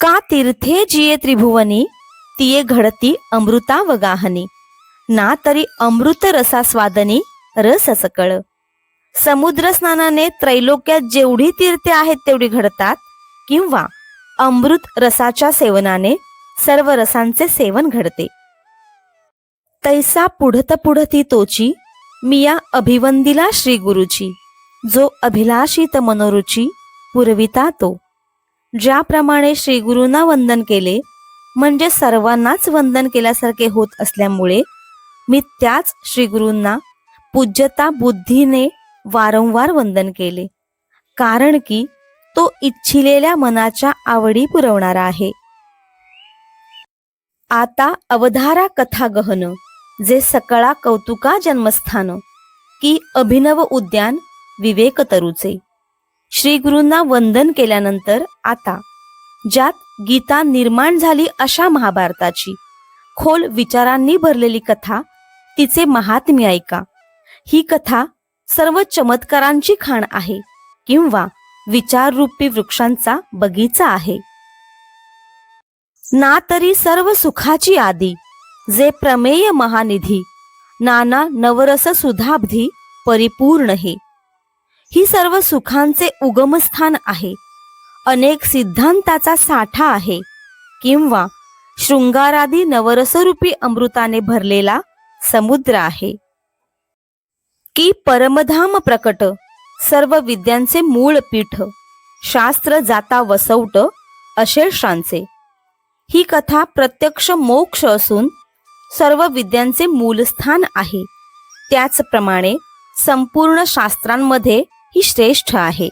का तीर्थे जिये त्रिभुवनी तिये घडती अमृता वगाहनी ना तरी अमृत रसास्वादनी रस सकळ. समुद्र स्नानाने त्रैलोक्यात जेवढी तीर्थे आहेत तेवढी घडतात किंवा अमृत रसाच्या सेवनाने सर्व रसांचे सेवन घडते. तैसा पुढत पुढती तोची मिया अभिवंदिला श्री गुरुची जो अभिलाषित मनोरुची पुरविता तो. ज्याप्रमाणे श्री गुरुंना वंदन केले म्हणजे सर्वांनाच वंदन केल्यासारखे होत असल्यामुळे मी त्याच श्री गुरूंना पूज्यता बुद्धीने वारंवार वंदन केले कारण की तो इच्छिलेल्या मनाच्या आवडी पुरवणारा आहे. आता अवधारा कथा गहन जे सकळा कौतुका जन्मस्थान की अभिनव उद्यान विवेक तरुचे श्री गुरूंना वंदन केल्यानंतर आता ज्यात गीता निर्माण झाली अशा महाभारताची खोल विचारांनी भरलेली कथा तिचे महात्म्य ऐका. ही कथा सर्व चमत्कारांची खाण आहे किंवा विचाररूपी वृक्षांचा बगीचा आहे. ना तरी सर्व सुखाची आदी जे प्रमेय महानिधी नाना नवरस सुधाब्धी परिपूर्ण हे. ही सर्व सुखांचे उगमस्थान आहे. अनेक सिद्धांताचा साठा आहे. किंवा शृंगारादी नवरसरूपी अमृताने भरलेला समुद्र आहे. की परमधाम प्रकट सर्व विद्यांचे मूळ पीठ शास्त्र जाता वसवट अशेषांचे ही कथा प्रत्यक्ष मोक्ष असून सर्व विद्यांचे मूलस्थान आहे. त्याचप्रमाणे संपूर्ण शास्त्रांमध्ये ही श्रेष्ठ आहे.